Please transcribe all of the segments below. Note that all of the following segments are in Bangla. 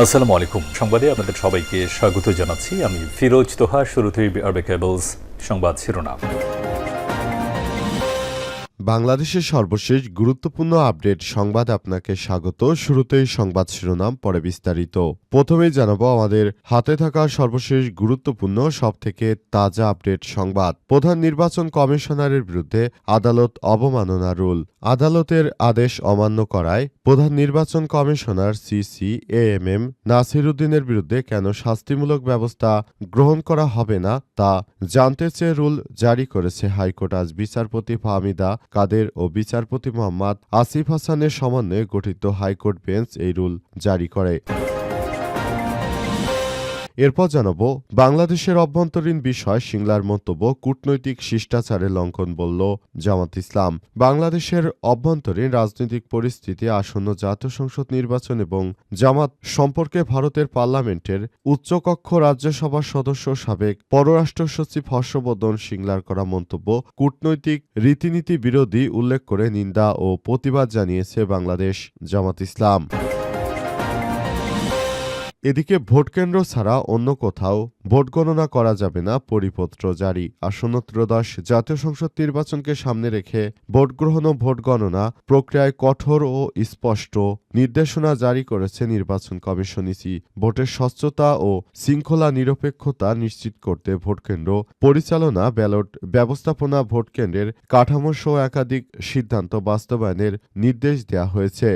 আসসালামু আলাইকুম। সংবাদে আপনাদের সবাইকে স্বাগত জানাচ্ছি। আমি ফিরোজ তোহা, শুরুতেই আরবে কেবলস সংবাদ শিরোনাম। বাংলাদেশের সর্বশেষ গুরুত্বপূর্ণ আপডেট সংবাদ আপনাকে স্বাগত। শুরুতেই সংবাদ শিরোনাম, পরে বিস্তারিত। প্রথমেই জানাব আমাদের হাতে থাকা সর্বশেষ গুরুত্বপূর্ণ, সবথেকে তাজা আপডেট সংবাদ। প্রধান নির্বাচন কমিশনারের বিরুদ্ধে আদালত অবমাননা রুল। আদালতের আদেশ অমান্য করায় প্রধান নির্বাচন কমিশনার সিসি এএমএম নাসিরুদ্দিনের বিরুদ্ধে কেন শাস্তিমূলক ব্যবস্থা গ্রহণ করা হবে না তা জানতে চেয়ে রুল জারি করেছে হাইকোর্ট। আজ বিচারপতি ফাহমিদা কাদের ও বিচারপতি মোহাম্মদ আসিফ হাসানের সমন্বয়ে গঠিত হাইকোর্ট বেঞ্চ এই রুল জারি করে। এরপর জানাব, বাংলাদেশের অভ্যন্তরীণ বিষয় সিংলার মন্তব্য কূটনৈতিক শিষ্টাচারে লঙ্ঘন বলল জামাত ইসলাম। বাংলাদেশের অভ্যন্তরীণ রাজনৈতিক পরিস্থিতি আসন্ন জাতীয় সংসদ নির্বাচন এবং জামাত সম্পর্কে ভারতের পার্লামেন্টের উচ্চকক্ষ রাজ্যসভার সদস্য সাবেক পররাষ্ট্র সচিব হর্ষবর্ধন সিংলার করা মন্তব্য কূটনৈতিক রীতিনীতি বিরোধী উল্লেখ করে নিন্দা ও প্রতিবাদ জানিয়েছে বাংলাদেশ জামাত ইসলাম। এদিকে ভোটকেন্দ্র ছাড়া অন্য কোথাও ভোট গণনা করা যাবে না, পরিপত্র জারি। আসন্ন ত্রয়োদশ জাতীয় সংসদ নির্বাচনকে সামনে রেখে ভোট গ্রহণ ও ভোট গণনা প্রক্রিয়ায় কঠোর ও স্পষ্ট নির্দেশনা জারি করেছে নির্বাচন কমিশন ইসি। ভোটের স্বচ্ছতা ও শৃঙ্খলা নিরপেক্ষতা নিশ্চিত করতে ভোটকেন্দ্র পরিচালনা, ব্যালট ব্যবস্থাপনা, ভোটকেন্দ্রের কাঠামো সহ একাধিক সিদ্ধান্ত বাস্তবায়নের নির্দেশ দেওয়া হয়েছে।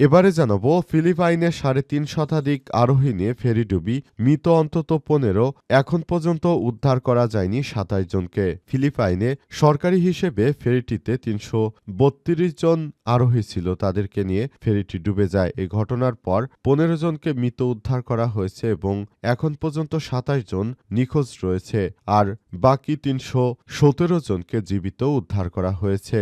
এবারে জানাব ফিলিপাইনে সাড়ে তিন শতাধিক আরোহী নিয়ে ফেরি ডুবি মৃত অন্তত পনেরো, এখন পর্যন্ত উদ্ধার করা যায়নি সাতাশ জনকে। ফিলিপাইনে সরকারি হিসেবে ফেরিটিতে তিনশো বত্রিশ জন আরোহী ছিল, তাদেরকে নিয়ে ফেরিটি ডুবে যায়। এই ঘটনার পর পনেরো জনকে মৃত উদ্ধার করা হয়েছে এবং এখন পর্যন্ত সাতাশ জন নিখোঁজ রয়েছে, আর বাকি তিনশো সতেরো জনকে জীবিত উদ্ধার করা হয়েছে।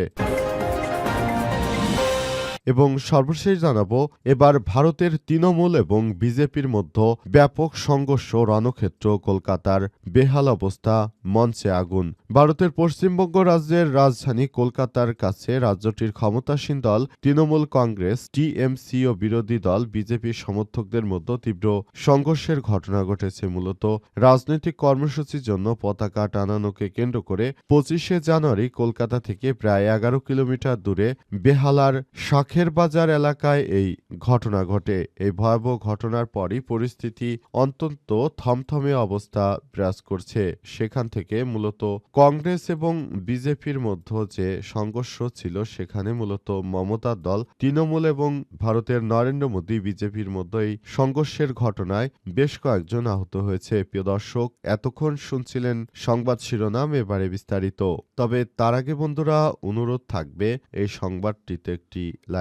এবং সর্বশেষ জানাব, এবার ভারতের তৃণমূল এবং বিজেপির মধ্যে ব্যাপক সংঘর্ষ রণক্ষেত্র কলকাতার বেহাল অবস্থা মঞ্চে আগুন। ভারতের পশ্চিমবঙ্গ রাজ্যের রাজধানী কলকাতার কাছে রাজ্যটির ক্ষমতাসীন দল তৃণমূল কংগ্রেস টিএমসি ও বিরোধী দল বিজেপির সমর্থকদের মধ্যে তীব্র সংঘর্ষের ঘটনা ঘটেছে মূলত। রাজনৈতিক কর্মসূচির জন্য পতাকা টানানোকে কেন্দ্র করে পঁচিশে জানুয়ারি কলকাতা থেকে প্রায় এগারো কিলোমিটার দূরে বেহালার শাখের বাজার এলাকায় এই ঘটনা ঘটে। এই ভয়াবহ ঘটনার পরই পরিস্থিতি অত্যন্ত থমথমে অবস্থা বিরাজ করছে। সেখান থেকে মূলত কংগ্রেস এবং বিজেপির মধ্যে যে সংঘর্ষ ছিল, সেখানে মূলত মমতার দল, তৃণমূল এবং ভারতের নরেন্দ্র মোদী বিজেপির মধ্যে এই সংঘর্ষের ঘটনায় বেশ কয়েকজন আহত হয়েছে। প্রিয় দর্শক, এতক্ষণ শুনছিলেন সংবাদ শিরোনাম, এবারে বিস্তারিত। তবে তার আগে বন্ধুরা, অনুরোধ থাকবে, এই সংবাদটিতে একটি লাইক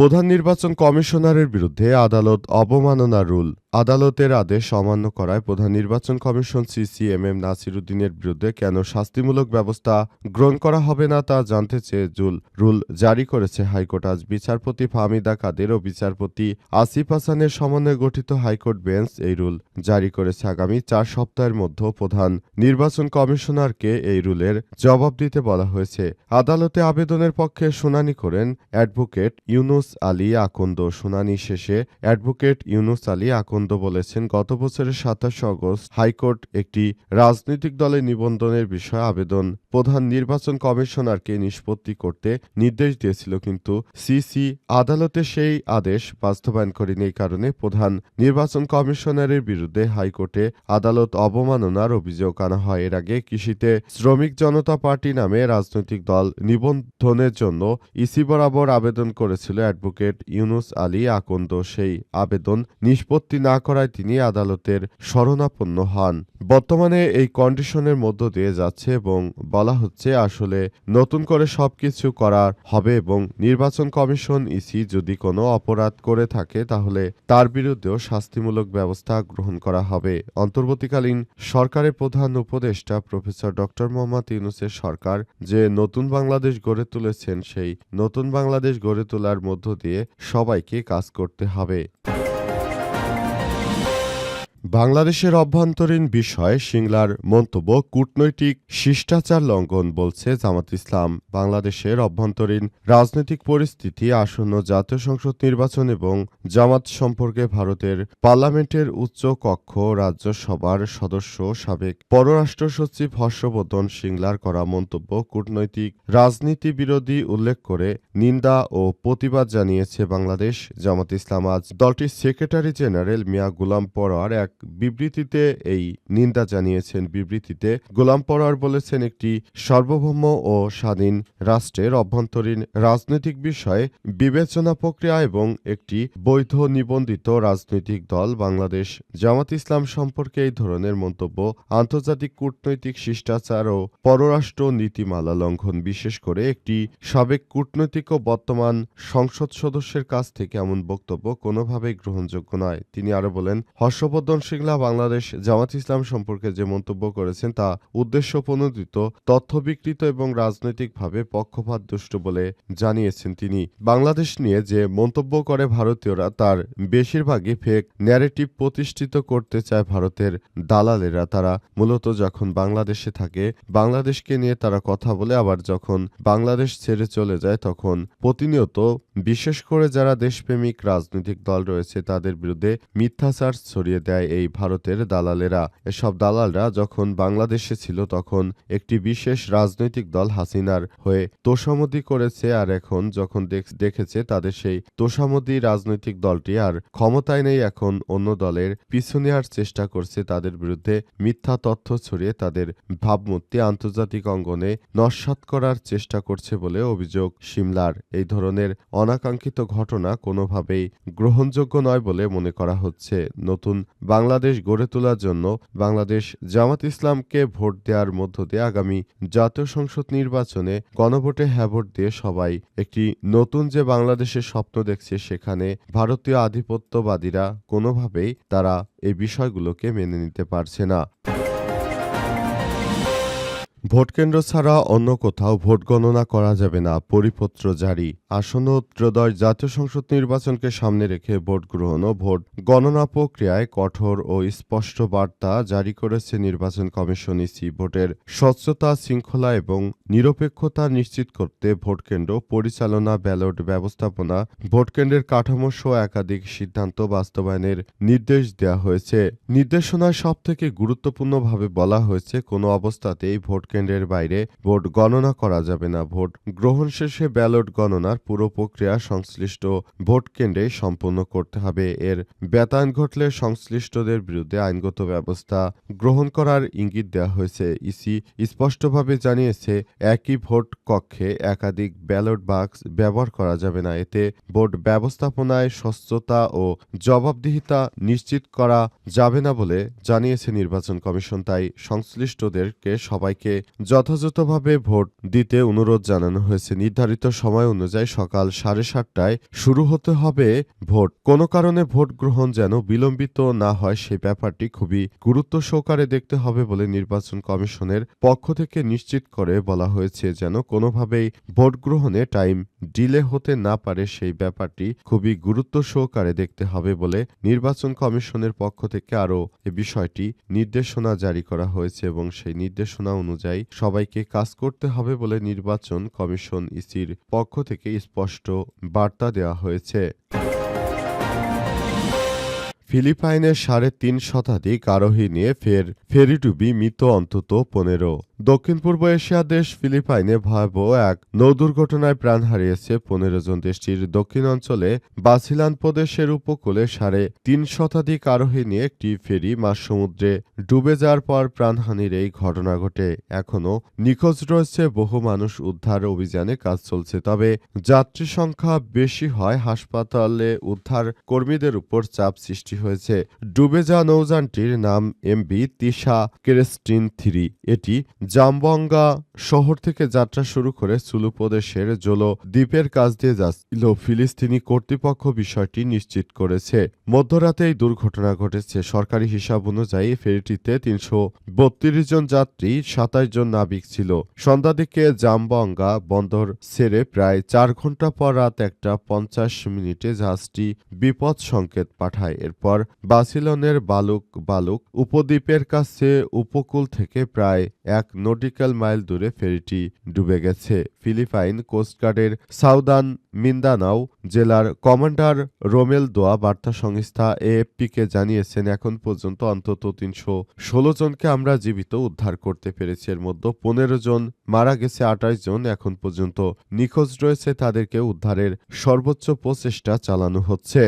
প্রধান নির্বাচন কমিশনারের বিরুদ্ধে আদালত অবমাননা রুল। আদালতের আদেশ অমান্য করায় প্রধান নির্বাচন কমিশন সিসিএমএম নাসিরুদ্দিনের বিরুদ্ধে কেন শাস্তিমূলক ব্যবস্থা গ্রহণ করা হবে না তা জানতে চেয়ে জুল। রুল জারি করেছে হাইকোর্ট। আজ বিচারপতি ফাহমিদা কাদের ও বিচারপতি আসিফ হাসানের সমন্বয়ে গঠিত হাইকোর্ট বেঞ্চ এই রুল জারি করেছে। আগামী চার সপ্তাহের মধ্যে প্রধান নির্বাচন কমিশনারকে এই রুলের জবাব দিতে বলা হয়েছে। আদালতে আবেদনের পক্ষে শুনানি করেন অ্যাডভোকেট ইউনুস আলী আকন্দ, শুনানি শেষে অ্যাডভোকেট ইউনুস আলী আকন্দ বলেছেন, গত বছরের সাতাশে অগস্ট হাইকোর্ট একটি রাজনৈতিক দলের নিবন্ধনের বিষয়ে আবেদন। প্রধান নির্বাচন কমিশনারকে নিষ্পত্তি করতে নির্দেশ দিয়েছিল, কিন্তু সিসি আদালতে সেই আদেশ বাস্তবায়ন করেনি। এই কারণে প্রধান নির্বাচন কমিশনারের বিরুদ্ধে হাইকোর্টে আদালত অবমাননার অভিযোগ আনা হয়। এর আগে কৃষিতে শ্রমিক জনতা পার্টি নামে রাজনৈতিক দল নিবন্ধনের জন্য ইসি বরাবর আবেদন করেছিল অ্যাডভোকেট ইউনুস আলী আকন্দ সেই আবেদন নিষ্পত্তি না করায় তিনি আদালতের শরণাপন্ন হন। বর্তমানে এই কন্ডিশনের মধ্য দিয়ে যাচ্ছে এবং বলা হচ্ছে আসলে নতুন করে সবকিছু করা হবে এবং নির্বাচন কমিশন ইসি যদি কোনো অপরাধ করে থাকে তাহলে তার বিরুদ্ধেও শাস্তিমূলক ব্যবস্থা গ্রহণ করা হবে। অন্তর্বর্তীকালীন সরকারের প্রধান উপদেষ্টা প্রফেসর ডক্টর মোহাম্মদ ইউনুসের সরকার যে নতুন বাংলাদেশ গড়ে তুলেছেন সেই নতুন বাংলাদেশ গড়ে তোলার মধ্য দিয়ে সবাইকে কাজ করতে হবে। বাংলাদেশের অভ্যন্তরীণ বিষয়ে সিংলার মন্তব্য, কূটনৈতিক শিষ্টাচার লঙ্ঘন বলছে জামাত ইসলাম। বাংলাদেশের অভ্যন্তরীণ রাজনৈতিক পরিস্থিতি, আসন্ন জাতীয় সংসদ নির্বাচন এবং জামাত সম্পর্কে ভারতের পার্লামেন্টের উচ্চ কক্ষ, রাজ্যসভার সদস্য সাবেক পররাষ্ট্র সচিব হর্ষবর্ধন সিংলার করা মন্তব্য কূটনৈতিক রাজনীতি বিরোধী উল্লেখ করে নিন্দা ও প্রতিবাদ জানিয়েছে বাংলাদেশ। জামাত ইসলাম আজ দলটির সেক্রেটারি জেনারেল মিয়া গুলাম পরোয়ার এক বিবৃতিতে এই নিন্দা জানিয়েছেন। বিবৃতিতে গোলাম পরোয়ার বলেছেন, একটি সার্বভৌম ও স্বাধীন রাষ্ট্রের অভ্যন্তরীণ রাজনৈতিক বিষয়ে, বিবেচনা প্রক্রিয়া এবং একটি বৈধ নিবন্ধিত রাজনৈতিক দল বাংলাদেশ জামাত ইসলাম সম্পর্কে এই ধরনের মন্তব্য, আন্তর্জাতিক কূটনৈতিক শিষ্টাচার ও পররাষ্ট্র নীতিমালা লঙ্ঘন, বিশেষ করে একটি সাবেক কূটনৈতিক ও বর্তমান সংসদ সদস্যের কাছ থেকে এমন বক্তব্য কোনোভাবেই গ্রহণযোগ্য নয়। তিনি আরও বলেন, হর্ষবর্ধন সিংলা বাংলাদেশ জামাত ইসলাম সম্পর্কে যে মন্তব্য করেছেন তা উদ্দেশ্যপ্রণোদিত তথ্য বিকৃত এবং রাজনৈতিকভাবে পক্ষপাত দুষ্ট বলে জানিয়েছেন তিনি। বাংলাদেশ নিয়ে যে মন্তব্য করে ভারতীয়রা, তার বেশিরভাগই ফেক ন্যারেটিভ প্রতিষ্ঠিত করতে চায় ভারতের দালালেরা। তারা মূলত যখন বাংলাদেশে থাকে, বাংলাদেশকে নিয়ে তারা কথা বলে, আবার যখন বাংলাদেশ ছেড়ে চলে যায়, তখন প্রতিনিয়ত বিশেষ করে যারা দেশপ্রেমিক রাজনৈতিক দল রয়েছে, তাদের বিরুদ্ধে মিথ্যাচার ছড়িয়ে দেয় এই ভারতের দালালেরা। এসব দালালরা যখন বাংলাদেশে ছিল, তখন একটি বিশেষ রাজনৈতিক দল হাসিনার হয়ে তোষামদি করেছে, আর এখন যখন দেখেছে, তাদের সেই তোষামদি রাজনৈতিক দলটি আর ক্ষমতায় নেই, এখন অন্য দলের পিছু নেওয়ার চেষ্টা করছে। তাদের বিরুদ্ধে মিথ্যা তথ্য ছড়িয়ে তাদের ভাবমূর্তি আন্তর্জাতিক অঙ্গনে নস্বাত করার চেষ্টা করছে বলে অভিযোগ সিমলার এই ধরনের অনাকাঙ্ক্ষিত ঘটনা কোনোভাবেই গ্রহণযোগ্য নয় বলে মনে করা হচ্ছে। নতুন বাংলাদেশ গড়ে তোলার জন্য বাংলাদেশ জামাত ইসলামকে ভোট দেওয়ার মধ্য দিয়ে আগামী জাতীয় সংসদ নির্বাচনে গণভোটে হ্যাঁ ভোট দিয়ে সবাই একটি নতুন যে বাংলাদেশের স্বপ্ন দেখছে, সেখানে ভারতীয় আধিপত্যবাদীরা কোনোভাবেই তারা এই বিষয়গুলোকে মেনে নিতে পারছে না। ভোটকেন্দ্র ছাড়া অন্য কোথাও ভোট গণনা করা যাবে না, পরিপত্র জারি। আসন্ন ত্রয়োদশ জাতীয় সংসদ নির্বাচনকে সামনে রেখে ভোট গ্রহণ ও ভোট গণনা প্রক্রিয়ায় কঠোর ও স্পষ্ট বার্তা জারি করেছে নির্বাচন কমিশন ইসি। ভোটের স্বচ্ছতা, শৃঙ্খলা এবং নিরপেক্ষতা নিশ্চিত করতে ভোটকেন্দ্র পরিচালনা, ব্যালট ব্যবস্থাপনা, ভোটকেন্দ্রের কাঠামো সহ একাধিক সিদ্ধান্ত বাস্তবায়নের নির্দেশ দেওয়া হয়েছে। নির্দেশনায় সবথেকে গুরুত্বপূর্ণভাবে বলা হয়েছে, কোনো অবস্থাতেই ভোট কেন্দ্রের বাইরে ভোট গণনা করা যাবে না। ভোট গ্রহণ শেষে ব্যালট গণনার পুরো প্রক্রিয়া সংশ্লিষ্ট ভোট কেন্দ্রে সম্পন্ন করতে হবে। এর ব্যতায়ন ঘটলে সংশ্লিষ্টদের বিরুদ্ধে আইনগত ব্যবস্থা গ্রহণ করার ইঙ্গিত দেওয়া হয়েছে। ইসি স্পষ্টভাবে জানিয়েছে, একই ভোট কক্ষে একাধিক ব্যালট বাক্স ব্যবহার করা যাবে না। এতে ভোট ব্যবস্থাপনায় স্বচ্ছতা ও জবাবদিহিতা নিশ্চিত করা যাবে না বলে জানিয়েছে নির্বাচন কমিশন। তাই সংশ্লিষ্টদেরকে সবাইকে যথাযথভাবে ভোট দিতে অনুরোধ জানানো হয়েছে। নির্ধারিত সময় অনুযায়ী সকাল সাড়ে সাতটায় শুরু হতে হবে ভোট। কোনো কারণে ভোট গ্রহণ যেন বিলম্বিত না হয় সেই ব্যাপারটি খুবই গুরুত্ব সহকারে দেখতে হবে বলে নির্বাচন কমিশনের পক্ষ থেকে নিশ্চিত করে বলা হয়েছে যেন কোনোভাবেই ভোট গ্রহণে টাইম ডিলে হতে না পারে, সেই ব্যাপারটি খুবই গুরুত্ব সহকারে দেখতে হবে বলে নির্বাচন কমিশনের পক্ষ থেকে আরও এ বিষয়টি নির্দেশনা জারি করা হয়েছে এবং সেই নির্দেশনা অনুযায়ী সবাইকে কাজ করতে হবে বলে নির্বাচন কমিশন ইসির পক্ষ থেকে স্পষ্ট বার্তা দেওয়া হয়েছে। ফিলিপাইনের সাড়ে তিন শতাধিক আরোহী নিয়ে ফের ফেরি টুবি মৃত অন্তত পনেরো। দক্ষিণ পূর্ব এশিয়া দেশ ফিলিপাইনে ভয়াবহ এক নৌ দুর্ঘটনায় প্রাণ হারিয়েছে পনেরো জন দেশটির দক্ষিণ অঞ্চলে বাসিলান প্রদেশের উপকূলে সাড়ে তিন শতাধিক আরোহী নিয়ে একটি ফেরি মাঝ সমুদ্রে ডুবে যাওয়ার পর প্রাণহানির এই ঘটনা ঘটে। এখনও নিখোঁজ রয়েছে বহু মানুষ। উদ্ধার অভিযানে কাজ চলছে, তবে যাত্রী সংখ্যা বেশি হয় হাসপাতালে উদ্ধার কর্মীদের উপর চাপ সৃষ্টি হয়েছে। ডুবে যাওয়া নৌযানটির নাম এমবি তিশা কেরেস্টিন থ্রি। এটি ジャンボンが শহর থেকে যাত্রা শুরু করে সুলু প্রদেশের জলো দ্বীপের কাছ দিয়ে যাচ্ছিল ফিলিস্তিনি কর্তৃপক্ষ বিষয়টি নিশ্চিত করেছে। মধ্যরাতে এই দুর্ঘটনা ঘটেছে। সরকারি হিসাব অনুযায়ী ফেরিটিতে তিনশো বত্রিশ জন যাত্রী, সাতাশ জন নাবিক ছিল। সন্ধ্যা দিকে জামবঙ্গা বন্দর ছেড়ে প্রায় চার ঘণ্টা পর রাত একটা পঞ্চাশ মিনিটে জাহাজটি বিপদ সংকেত পাঠায়। এরপর বাসিলনের বালুক বালুক উপদ্বীপের কাছে উপকূল থেকে প্রায় এক নটিক্যাল মাইল দূরে ফেরিটি ডুবে গেছে। ফিলিপাইন কোস্টগার্ডের সাউদান মিন্দানাও জেলার কমান্ডার রোমেল দোয়া বার্তা সংস্থা এএফপিকে জানিয়েছেন, এখন পর্যন্ত অন্তত তিনশো ষোলো জনকে আমরা জীবিত উদ্ধার করতে পেরেছি। এর মধ্যে পনেরো জন মারা গেছে, আঠাশ জন এখন পর্যন্ত নিখোঁজ রয়েছে। তাদেরকে উদ্ধারের সর্বোচ্চ প্রচেষ্টা চালানো হচ্ছে।